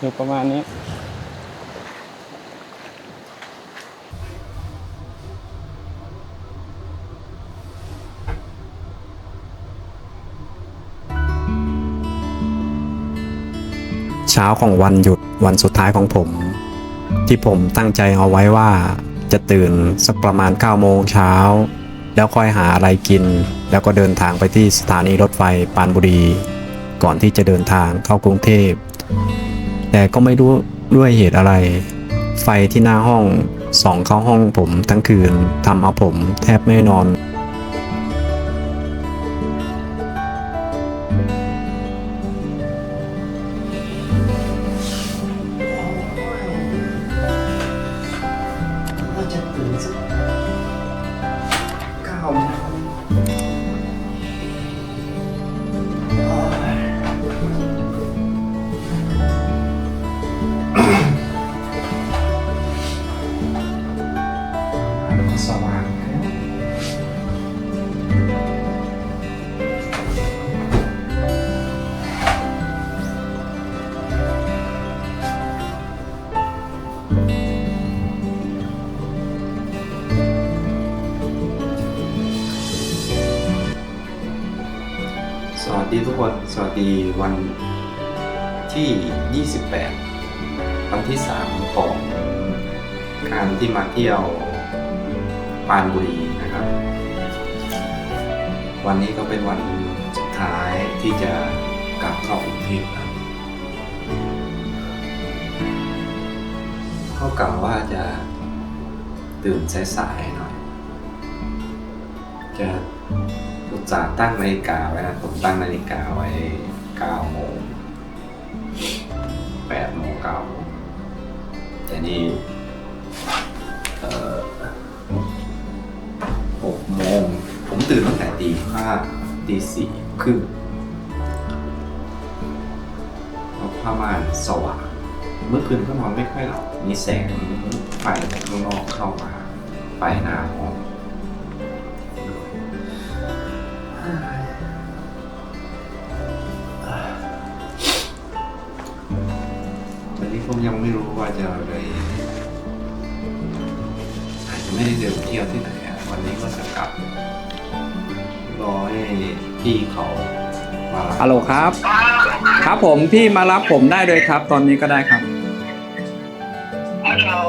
อยู่ประมาณนี้ เช้าของวันหยุดวันสุดท้ายของผม ที่ผมตั้งใจเอาไว้ว่าจะตื่นสักประมาณ9โมงเช้า แล้วค่อยหาอะไรกิน แล้วก็เดินทางไปที่สถานีรถไฟปานบุรี ก่อนที่จะเดินทางเข้ากรุงเทพ แต่ก็ไม่รู้ด้วยเหตุอะไร ไฟที่หน้าห้องส่องเข้าห้องผมทั้งคืนทำเอาผมแทบไม่นอนจะตื่นสักเก้า สวัสดีทุกคน สวัสดีวันที่ 28 วันที่ 3 ของการที่มาเที่ยวปานบุรีนะครับ วันนี้ก็เป็นวันสุดท้ายที่จะกลับเข้ากรุงเทพครับก็กล่าวว่าจะตื่นสายๆหน่อย จะ อุตส่าห์ตั้งนาฬิกาไว้นะผมตั้งนาฬิกาไว้9โมง8โมง9โมงแต่นี่เอ่อ6โมงผมตื่นตั้งแต่ตีห้าตีสี่ครึ่งเพราะผ้าม่านสว่างเมื่อคืนก็นอนไม่ค่อยหลับมีแสงไฟข้างนอกเข้ามาไฟหน้าห้อง วันนี้ผมยังไม่รู้ว่าจะไปอาจจะไม่ได้เดินเที่ยวที่ไหนอะวันนี้ก็จะกลับรอให้พี่เขามารับฮัลโหลครับ ครับผมพี่มารับผมได้เลยครับ ตอนนี้ก็ได้ครับเอาเดี๋ยว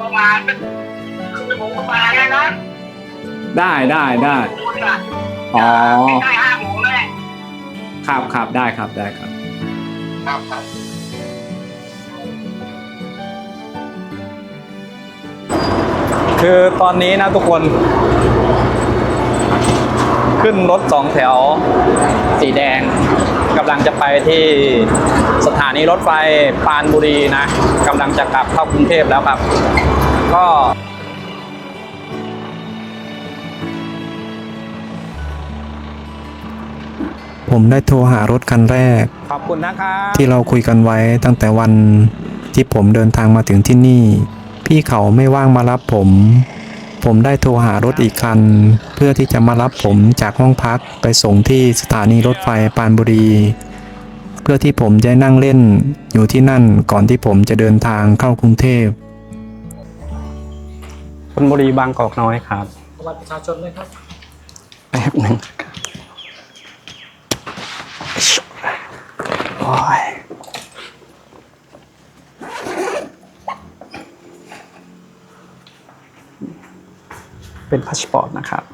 ประมาณครึ่งชั่วโมงประมาณนั้นนะได้ได้ได้คุณล่ะอ๋อไม่ใช่ห้าโมงเลยครับครับได้ครับได้ครับ ครับครับ คือตอนนี้นะทุกคน ขึ้นรถสองแถว สีแดงกำลังจะไปที่สถานีรถไฟปรานบุรีนะกำลังจะกลับเข้ากรุงเทพแล้วครับ ก็ผมได้โทรหารถคันแรก ขอบคุณนะครับ ที่เราคุยกันไว้ตั้งแต่วันที่ผมเดินทางมาถึงที่นี่ พี่เขาไม่ว่างมารับผม ผมได้โทรหารถอีกคัน เพื่อที่จะมารับผมจากห้องพักไปส่งที่สถานีรถไฟปรานบุรี เพื่อที่ผมจะนั่งเล่นอยู่ที่นั่นก่อนที่ผมจะเดินทางเข้ากรุงเทพชนบุรีบางกอกน้อยครับบัตรประชาชนเลยครับ แป๊บหนึ่งโเป็นพาสปอร์ตนะครับ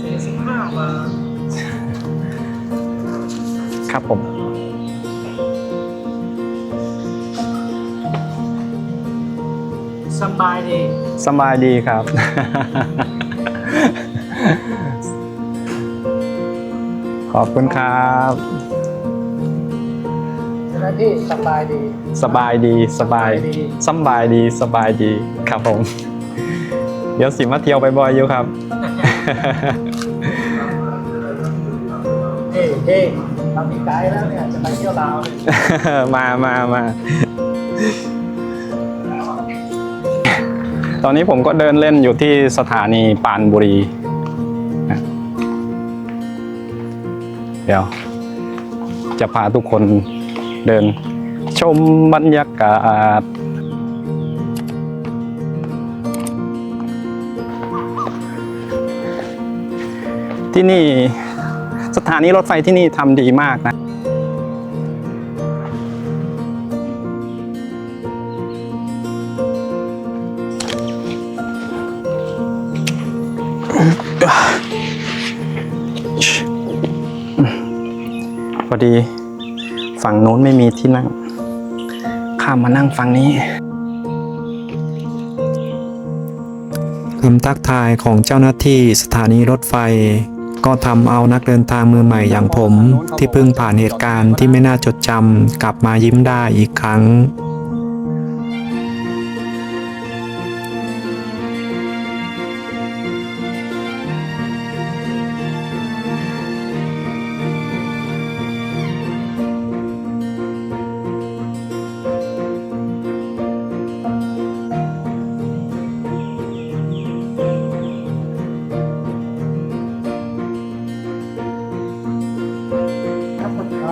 สี่สิบห้าบาทครับผม สบายดี สบายดีครับ ขอบคุณครับใช่ไหมพี่สบายดี สบายดีสบายสบายดีสบายดีสบายดีครับผม เดี๋ยวสิมาเที่ยวไปบ่อยอยู่ครับเฮ้เฮ้เรามีไกด์แล้วเนี่ยจะไปเที่ยวลาวเนี่ยมามามาตอนนี้ผมก็เดินเล่นอยู่ที่สถานีปรานบุรี เดี๋ยว จะพาทุกคนเดิน ชมบรรยากาศ ที่นี่สถานีรถไฟที่นี่ทำดีมากนะ พอดี ฝั่งโน้นไม่มีที่นั่ง ข้ามมานั่งฝั่งนี้คำทักทายของเจ้าหน้าที่สถานีรถไฟ ก็ทำเอานักเดินทางมือใหม่อย่างผม ที่เพิ่งผ่านเหตุการณ์ที่ไม่น่าจดจำกลับมายิ้มได้อีกครั้ง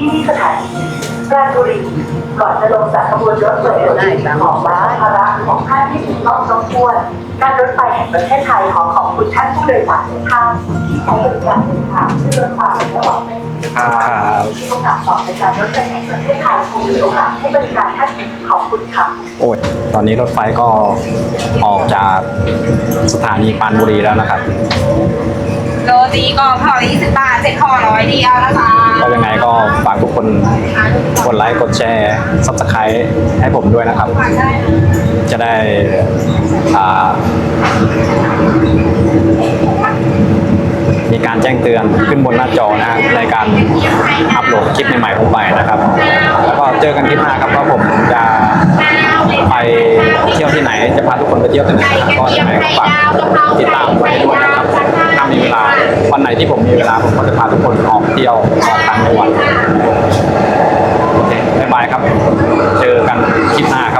ที่นี่สถานีปราณบุรีก่อนจะลงจากขบวนรถไฟฟ้าของบ้าภาระของท่านที่ถูกต้องสมควรการรถไฟแห่งประเทศไทยขอขอบคุณท่านผู้โดยสารทุกท่านที่ใช้บริการเดินทางด้วยรถไฟและหวังเป็นครับที่โอกาสต่อในการรถไฟแห่งประเทศไทยคงมีโอกาสให้บริการท่านอีกขอบคุณค่ะโอ้ยตอนนี้รถไฟก็ออกจากสถานีปานบุรีแล้วนะครับ โรตีกรอบห่อละ20 บาทเจ็ดห่อร้อยเดียวนะคะ ก็ยังไงก็ฝากทุกคนกดไลค์กดแชร์ subscribe ให้ผมด้วยนะครับ จะได้อ่ามีการแจ้งเตือนขึ้นบนหน้าจอนะฮะในการอัปโหลดคลิปใหม่ๆลงไปนะครับ แล้วก็เจอกันคลิปหน้าครับว่าผมจะ ไปเที่ยวที่ไหนจะพาทุกคนไปเที่ยวที่ไหนก็ยังไงก็ฝากติดตามไว้ด้วยนะครับถ้ามีเวลาวันไหนที่ผมมีเวลาผมก็จะพาทุกคนออกเที่ยวออกต่างจังหวัดโอเคบ๊ายบายครับ เจอกันคลิปหน้าครับ